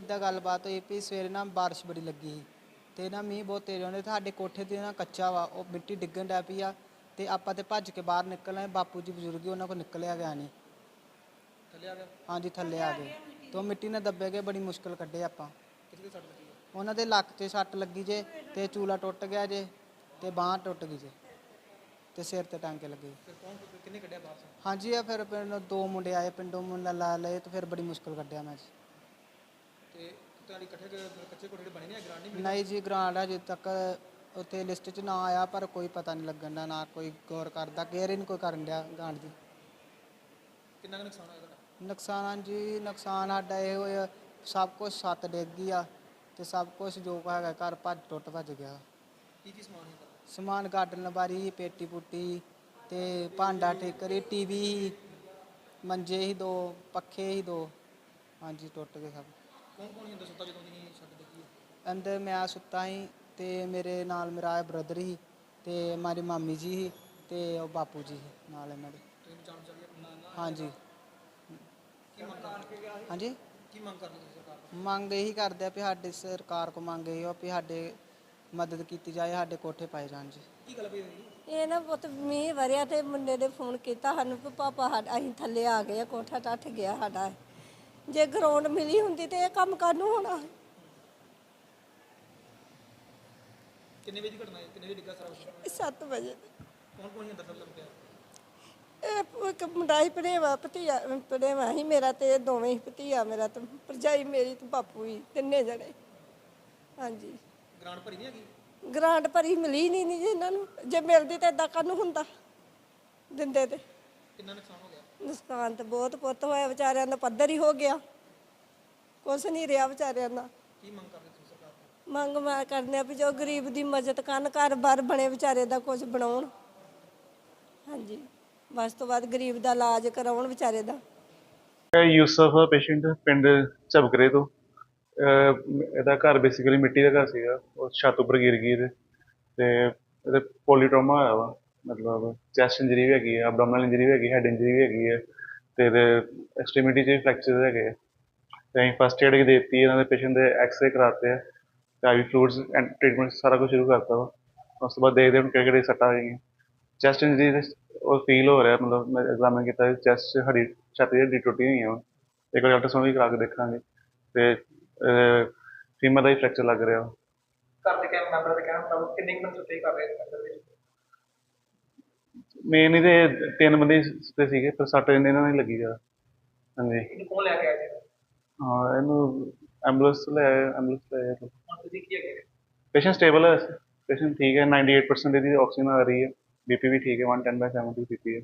ਇਦਾਂ ਗੱਲਬਾਤ ਹੋਈ ਵੀ ਸਵੇਰੇ ਨਾ ਬਾਰਿਸ਼ ਬੜੀ ਲੱਗੀ ਸੀ ਤੇ ਨਾ ਮੀਂਹ ਬਹੁਤ ਤੇਜ਼ ਤੇ ਸਾਡੇ ਕੋਠੇ ਤੇ ਨਾ ਕੱਚਾ ਵਾ ਉਹ ਮਿੱਟੀ ਡਿੱਗਣ ਡੈ ਪਈ ਆ ਤੇ ਆਪਾਂ ਤੇ ਭੱਜ ਕੇ ਬਾਹਰ ਨਿਕਲਣਾ ਬਾਪੂ ਜੀ ਬਜ਼ੁਰਗ ਉਹਨਾਂ ਕੋਲ ਨਿਕਲਿਆ ਗਿਆ ਨਹੀਂ ਥੱਲੇ ਆ ਗਿਆ? ਹਾਂਜੀ ਥੱਲੇ ਆ ਗਏ ਤੇ ਮਿੱਟੀ ਨਾਲ ਦੱਬੇ ਗਏ ਬੜੀ ਮੁਸ਼ਕਲ ਕੱਢੇ ਆਪਾਂ। ਕਿੱਥੇ ਸੱਟ ਲੱਗੀ ਹੈ? ਉਹਨਾਂ ਦੇ ਲੱਕ ਤੇ ਸੱਟ ਲੱਗੀ ਜੇ ਤੇ ਚੂਲਾ ਟੁੱਟ ਗਿਆ ਜੇ ਤੇ ਬਾਂਹ ਟੁੱਟ ਗਈ ਜੇ ਤੇ ਸਿਰ ਤੇ ਟਾਂਕੇ ਲੱਗੇ। ਫਿਰ ਕੌਣ ਕਿੰਨੇ ਕੱਢਿਆ ਬਾਹਰ? ਹਾਂਜੀ ਆ ਫਿਰ ਪਿੰਡ ਦੋ ਮੁੰਡੇ ਆਏ ਪਿੰਡੋਂ ਮੁੰਡਾ ਲਾ ਲਏ ਤੇ ਫਿਰ ਬੜੀ ਮੁਸ਼ਕਲ ਕੱਢਿਆ ਮੈਂ ਜੀ ਤੇ ਤੁਹਾਡੀ ਇਕੱਠੇ ਕ- ਕੱਚੇ ਕੋਠੇ ਜਿਹੜੇ ਬਣੇ ਨੇ ਗ੍ਰਾਂਡ ਨਹੀਂ ਨਹੀਂ ਜੀ ਗ੍ਰਾਂਟ ਅਜੇ ਤੱਕ ਉੱਥੇ ਲਿਸਟ 'ਚ ਨਾ ਆਇਆ ਪਰ ਕੋਈ ਪਤਾ ਨਹੀਂ ਲੱਗਣ ਦਾ ਨਾ ਕੋਈ ਗੌਰ ਕਰਦਾ ਕੇਅਰ ਹੀ ਨਹੀਂ ਕੋਈ ਕਰਨ ਡਿਆ ਗਾਂਡ ਦੀ। ਕਿੰਨਾ ਕੁ ਨੁਕਸਾਨ ਹੋਇਆ ਤੁਹਾਡਾ? ਨੁਕਸਾਨ ਜੀ ਨੁਕਸਾਨ ਸਾਡਾ ਇਹ ਹੋਇਆ ਸਭ ਕੁਝ ਛੱਤ ਡਿੱਗ ਗਈ ਆ ਤੇ ਸਭ ਕੁਝ ਜੋ ਹੈਗਾ ਘਰ ਭੱਜ ਟੁੱਟ ਭੱਜ ਗਿਆ। ਕੀ ਕੀ ਸਮਾਨ ਹੈ ਤੁਹਾਡਾ? ਸਮਾਨ ਗਾਰਡਨ ਲਬਾਰੀ ਪੇਟੀ ਪੁੱਟੀ ਤੇ ਭਾਂਡਾ ਠੇਕਰੀ ਟੀਵੀ ਮੰਜੇ ਹੀ ਦੋ ਪੱਖੇ ਹੀ ਦੋ ਹਾਂਜੀ ਟੁੱਟ ਗਏ ਸਭ। ਕੌਣ ਕੌਣ ਹੀ ਅੰਦਰ ਸੁੱਤਾ ਜਦੋਂ ਹੈ? ਅੰਦਰ ਮੈਂ ਸੁੱਤਾ ਸੀ ਤੇ ਮੇਰੇ ਨਾਲ ਮੇਰਾ ਬ੍ਰਦਰ ਸੀ ਤੇ ਮਾਰੀ ਮਾਮੀ ਜੀ ਸੀ ਤੇ ਉਹ ਬਾਪੂ ਜੀ ਸੀ ਨਾਲ ਇਹਨਾਂ ਦੇ। ਤੁਸੀਂ ਚੱਲ ਨਾ ਹਾਂਜੀ। ਕੀ ਮੰਗ ਕਰਦੇ ਹਾਂਜੀ। ਕੀ ਮੰਗ ਕਰਦੇ ਤੁਸੀਂ ਸਰਕਾਰ ਤੋਂ? ਮੰਗ ਇਹੀ ਕਰਦੇ ਆ ਵੀ ਸਾਡੇ ਸਰਕਾਰ ਕੋ ਮੰਗ ਇਹੀ ਆ ਵੀ ਸਾਡੇ ਮਦਦ ਕੀਤੀ ਜਾਏ ਸਾਡੇ ਕੋਠੇ ਪਾਏ ਜਾਣ ਜੀ। ਕੀ ਗੱਲ ਪਈ ਹੋਈ? ਇਹ ਨਾ ਪੁੱਤ ਮੀਂਹ ਵਰਿਆ ਤੇ ਮੁੰਡੇ ਨੇ ਫੋਨ ਕੀਤਾ ਸਾਨੂੰ ਕਿ ਪਾਪਾ ਸਾਡਾ ਅਸੀਂ ਥੱਲੇ ਆ ਗਏ ਆ, ਕੋਠਾ ਟੱਟ ਗਿਆ ਸਾਡਾ। ਜੇ ਗਰਾਊਂਡ ਮਿਲੀ ਹੁੰਦੀ ਤੇ ਇਹ ਕੰਮ ਕਰਨ ਨੂੰ ਹੋਣਾ? ਕਿੰਨੇ ਵਜੇ ਦੀ ਘਟਨਾ ਹੈ ਕਿੰਨੇ ਵਜੇ ਡਿੱਗਾ ਸਾਰਾ ਕੁਛ? 7 ਵਜੇ। ਕੌਣ ਕੌਣ ਹੀ ਅੰਦਰ ਲੱਗਿਆ? ਇਹ ਇੱਕ ਮੁੰਡਾ ਹੀ ਪੜੇਵਾ ਭਤੀਆ ਪੜੇਵਾ ਹੀ ਮੇਰਾ ਤੇ ਇਹ ਦੋਵੇਂ ਹੀ ਭਤੀਆ ਮੇਰਾ ਤੇ ਭਰਜਾਈ ਮੇਰੀ ਤੇ ਬਾਪੂ ਹੀ ਤਿੰਨੇ ਜਣੇ। ਹਾਂਜੀ। ਗ੍ਰਾਂਡ ਭਰੀ ਨਹੀਂ ਹੈਗੀ? ਗ੍ਰਾਂਟ ਭਰੀ ਮਿਲੀ ਨਹੀਂ ਨਹੀਂ ਜੀ ਇਹਨਾਂ ਨੂੰ। ਜੇ ਮਿਲਦੀ ਤਾਂ ਇਦਾਂ ਕਰਨ ਹੁੰਦਾ? ਦਿੰਦੇ ਤੇ। ਕਿੰਨਾ ਨੁਕਸਾਨ ਹੋ ਗਿਆ? ਨੁਕਸਾਨ ਤਾਂ ਬਹੁਤ ਪੁੱਤ ਹੋਇਆ ਵਿਚਾਰਿਆਂ ਦਾ ਪੱਧਰ ਹੀ ਹੋ ਗਿਆ। ਕੁਛ ਨਹੀਂ ਰਿਹਾ ਵਿਚਾਰਿਆਂ ਦਾ। ਕੀ ਮੰਗ ਕਰਦੇ ਤੁਸੀਂ ਸਰਕਾਰ ਤੋਂ? ਮੰਗ ਮੈਂ ਕਰਨੇ ਆ ਵੀ ਜੋ ਗਰੀਬ ਦੀ ਮਦਦ ਕਰਨ ਘਰ-ਬਾਰ ਬਣੇ ਵਿਚਾਰੇ ਦਾ ਕੁਝ ਬਣਾਉਣ। ਹਾਂਜੀ ਬਸ ਤੋਂ ਬਾਅਦ ਗਰੀਬ ਦਾ ਇਲਾਜ ਕਰਾਉਣ ਵਿਚਾਰੇ ਦਾ। ਇਹ ਯੂਸਫ ਪੇਸ਼ੈਂਟ ਪਿੰਡ ਝਬਕਰੇ ਤੋਂ। ਅਹ ਇਹਦਾ ਘਰ ਬੇਸਿਕਲੀ ਮਿੱਟੀ ਦਾ ਘਰ ਸੀਗਾ ਉਹ ਛੱਤ ਉੱਪਰ ਗਿਰ ਗਈ ਇਹਦੇ। ਤੇ ਇਹਦੇ ਪੋਲੀਟ੍ਰੋਮਾ ਹੋਇਆ ਵਾ। ਮਤਲਬ ਚੈਸਟ ਇੰਜਰੀ ਵੀ ਹੈਗੀ ਹੈ ਅਬਡੋਮਨਲ ਇੰਜਰੀ ਵੀ ਹੈਗੀ ਹੈਡ ਇੰਜਰੀ ਵੀ ਹੈਗੀ ਹੈ ਤੇ ਐਕਸਟ੍ਰੀਮਿਟੀ 'ਚ ਵੀ ਫ੍ਰੈਕਚਰ ਹੈਗੇ ਆ। ਤੇ ਅਸੀਂ ਫਸਟ ਏਡ ਦੇ ਦਿੱਤੀ, ਇਹਨਾਂ ਦੇ ਪੇਸ਼ੈਂਟ ਦੇ ਐਕਸਰੇ ਕਰਾਤੇ ਆ ਆਈਵੀ ਫਲੂਇਡਸ ਐਂਡ ਟ੍ਰੀਟਮੈਂਟ ਸਾਰਾ ਕੁਝ ਸ਼ੁਰੂ ਕਰਤਾ ਵਾ। ਉਸ ਤੋਂ ਬਾਅਦ ਦੇਖਦੇ ਹਾਂ ਕਿਹੜੇ ਕਿਹੜੇ ਸੱਟਾਂ ਹੈਗੀਆਂ ਚੈਸਟ ਇੰਜਰੀ ਉਹ ਫੀਲ ਹੋ ਰਿਹਾ, ਮਤਲਬ ਮੈਂ ਐਗਜ਼ਾਮਿਨ ਕੀਤਾ ਚੈਸਟ ਹੱਡੀ ਛਾਤੀ ਦੀ ਟੁੱਟੀ ਹੋਈ ਆ ਇੱਕ ਵਾਰ ਅਲਟਰਾਸਾਊਂਡ ਵੀ ਕਰਾ ਕੇ ਦੇਖਾਂਗੇ। ਤੇ ਫੀਮਰ ਦਾ ਹੀ ਫ੍ਰੈਕਚਰ ਲੱਗ ਰਿਹਾ ਘਰ ਦੇ ਕਹਿਣ ਮੈਂਬਰ ਦੇ ਕਹਿਣ ਮੁਤਾਬਕ ਕਿੰਨੇ ਕੁ ਬੰਦੇ ਕਰ ਰਹੇ ਇਸ ਅੰਦਰ ਵਿੱਚ? ਮੇਨ ਇਹਦੇ ਤਿੰਨ ਬੰਦੇ ਤੇ ਸੀਗੇ ਪਰ ਸੱਟ ਇਹਨਾਂ ਹੀ ਲੱਗੀ ਜ਼ਿਆਦਾ। ਹਾਂਜੀ। ਕੌਣ ਲੈ ਕੇ ਆਇਆ ਜੀ ਹਾਂ ਇਹਨੂੰ ਐਂਬੂਲੈਂਸ ਲੈ ਆਏ ਐਂਬੂਲੈਂਸ ਲੈ ਆਏ ਹੁਣ ਤੁਸੀਂ ਕੀ ਹੈਗੇ ਪੇਸ਼ੈਂਟ ਸਟੇਬਲ ਹੈ ਪੇਸ਼ੈਂਟ ਠੀਕ ਹੈ 98% ਇਹਦੀ ਆਕਸੀਜਨ ਆ ਰਹੀ ਹੈ। ਬੀਪੀ ਵੀ ਠੀਕ ਹੈ 110 ਬਾਈ 70 ਬੀਪੀ ਹੈ।